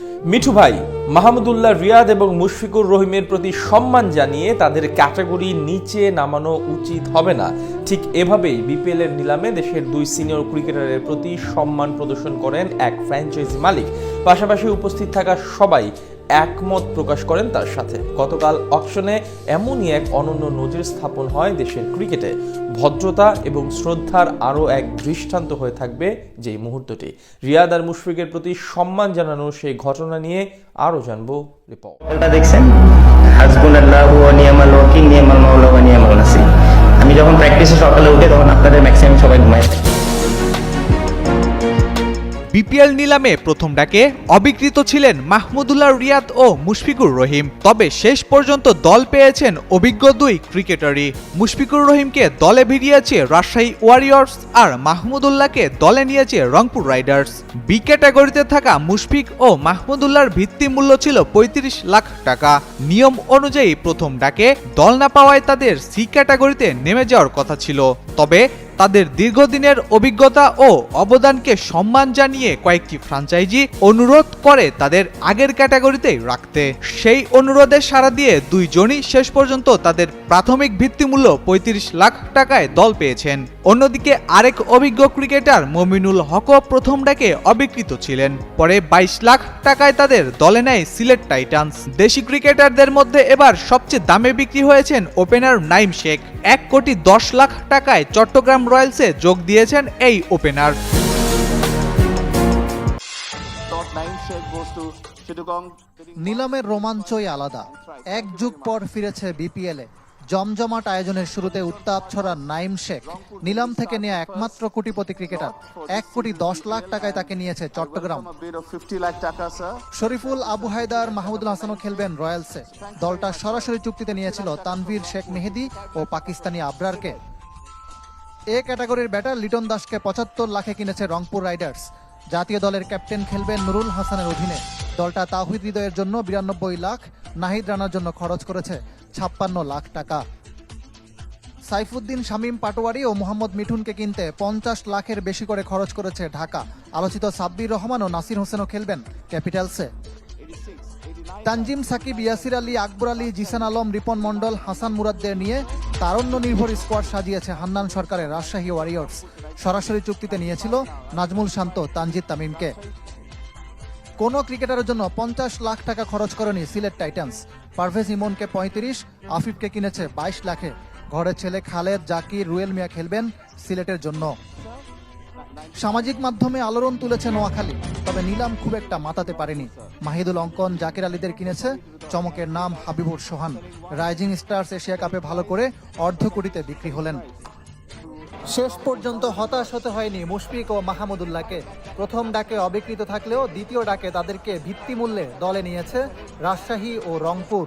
মিঠু ভাই, মাহমুদুল্লাহ রিয়াদ এবং মুশফিকুর রহিমের প্রতি সম্মান জানিয়ে তাদের ক্যাটাগরি নিচে নামানো উচিত হবে না। ঠিক এভাবেই বিপিএল এর নিলামে দেশের দুই সিনিয়র ক্রিকেটারের প্রতি সম্মান প্রদর্শন করেন এক ফ্র্যাঞ্চাইজি মালিক। পাশাপাশি উপস্থিত থাকা সবাই একমত প্রকাশ করেন তার সাথে। গতকাল অকশনে এমনই এক অনন্য নজির স্থাপন হয় দেশের ক্রিকেটে। ভদ্রতা এবং শ্রদ্ধার আরও এক দৃষ্টান্ত হয়ে থাকবে যেই মুহূর্তটি। রিয়াদ আর মুশফিকের প্রতি সম্মান জানানোর সেই ঘটনা নিয়ে আরও জানব রিপোর্ট দেখছেন? আমি যখন প্র্যাকটিসে সকালে উঠে তখন আপনাদের ম্যাক্সিমাম সবাই ঘুমায়। থাকে। বিপিএল নিলামে প্রথম ডাকে অবিকৃত ছিলেন মাহমুদুল্লাহ রিয়াদ ও মুশফিকুর রহিম। তবে শেষ পর্যন্ত দল পেয়েছেন অভিজ্ঞ দুই ক্রিকেটারই। মুশফিকুর রহিমকে দলে ভিড়িয়েছে রাজশাহী ওয়ারিয়র্স আর মাহমুদুল্লাহকে দলে নিয়েছে রংপুর রাইডার্স। বি ক্যাটাগরিতে থাকা মুশফিক ও মাহমুদুল্লাহর ভিত্তি মূল্য ছিল পঁয়ত্রিশ লাখ টাকা। নিয়ম অনুযায়ী প্রথম ডাকে দল না পাওয়ায় তাদের সি ক্যাটাগরিতে নেমে যাওয়ার কথা ছিল। তবে তাদের দীর্ঘদিনের অভিজ্ঞতা ও অবদানকে সম্মান জানিয়ে কয়েকটি ফ্রাঞ্চাইজি অনুরোধ করে তাদের আগের ক্যাটাগরিতেই রাখতে। সেই অনুরোধে সাড়া দিয়ে দুইজনই শেষ পর্যন্ত তাদের প্রাথমিক ভিত্তিমূল্য পঁয়ত্রিশ লাখ টাকায় দল পেয়েছেন। অন্যদিকে আরেক অভিজ্ঞ ক্রিকেটার মমিনুল হকও প্রথম ডাকে অবিকৃত ছিলেন। পরে বাইশ লাখ টাকায় তাদের দলে নেয় সিলেট টাইটান্স। দেশি ক্রিকেটারদের মধ্যে এবার সবচেয়ে দামে বিক্রি হয়েছেন ওপেনার নাইম শেখ। এক কোটি দশ লাখ টাকায় চট্টগ্রাম রয়্যালসে যোগ দিয়েছেন এই opener. Top 9 check goes to Chittagong. নিলামের রোমাঞ্চই আলাদা। এক যুগ পর ফিরেছে বিপিএলে জমজমাট আয়োজনের শুরুতে উত্তাপ ছড়া নাইম শেখ। নিলাম থেকে নেওয়া একমাত্র কোটিপতি ক্রিকেটার। এক কোটি দশ লাখ টাকায় তাকে নিয়েছে Chittagong. From a bid of 50 lakh taka, sir. Shariful Abu Haider Mahmudul হাসানও খেলবেন রয়্যালসে। দলটা সরাসরি চুক্তিতে নিয়েছিল তানভীর শেখ মেহেদি ও পাকিস্তানি আবরারকে। এ ক্যাটাগরির ব্যাটার লিটন দাসকে পঁচাত্তর লাখে কিনেছে রংপুর রাইডার্স। জাতীয় দলের ক্যাপ্টেন খেলবেন নুরুল হাসানের অধীনে। দলটা তাহিদ হৃদয়ের জন্য বিরানব্বই লাখ, নাহিদ রানার জন্য খরচ করেছে ছাপ্পান্ন লাখ টাকা। সাইফুদ্দিন, শামীম পাটোয়ারি ও মোহাম্মদ মিঠুনকে কিনতে পঞ্চাশ লাখের বেশি করে খরচ করেছে ঢাকা। আলোচিত সাব্বির রহমান ও নাসির হোসেনও খেলবেন ক্যাপিটালসে। তানজিম সাকিব, ইয়াসির আলী, আকবর আলী, জিসান আলম, রিপন মন্ডল হাসান মুরাদদের নিয়ে তারণ্য নির্ভর স্কোয়াড সাজিয়েছে হান্নান সরকারের রাজশাহী ওয়ারিয়র্স। সরাসরি চুক্তিতে নিয়েছিল নাজমুল শান্ত, তানজিদ তামিমকে। কোনো ক্রিকেটারের জন্য পঞ্চাশ লাখ টাকা খরচ করেনি সিলেট টাইটান্স। পারভেজ ইমনকে পঁয়ত্রিশ, আফিফকে কিনেছে বাইশ লাখে। ঘরের ছেলে খালেদ, জাকির, রুয়েল মিয়া খেলবেন সিলেটের জন্য। সামাজিক মাধ্যমে আলোড়ন তুলেছে নোয়াখালী, তবে নিলাম খুব একটা মাতাতে পারেনি। মাহিদুল অঙ্কন, জাকির আলীদের কিনেছে, চমকের নাম Habibur Sohan. Rising Stars Asia কাপে ভালো করে অর্ধ কোটিতে বিক্রি হলেন। শেষ পর্যন্ত হতাশ হতে হয়নি মুশফিক ও মাহমুদুল্লাহকে। প্রথম ডাকে অবিকৃত থাকলেও দ্বিতীয় ডাকে তাদেরকে ভিত্তিমূল্যে দলে নিয়েছে রাজশাহী ও রংপুর।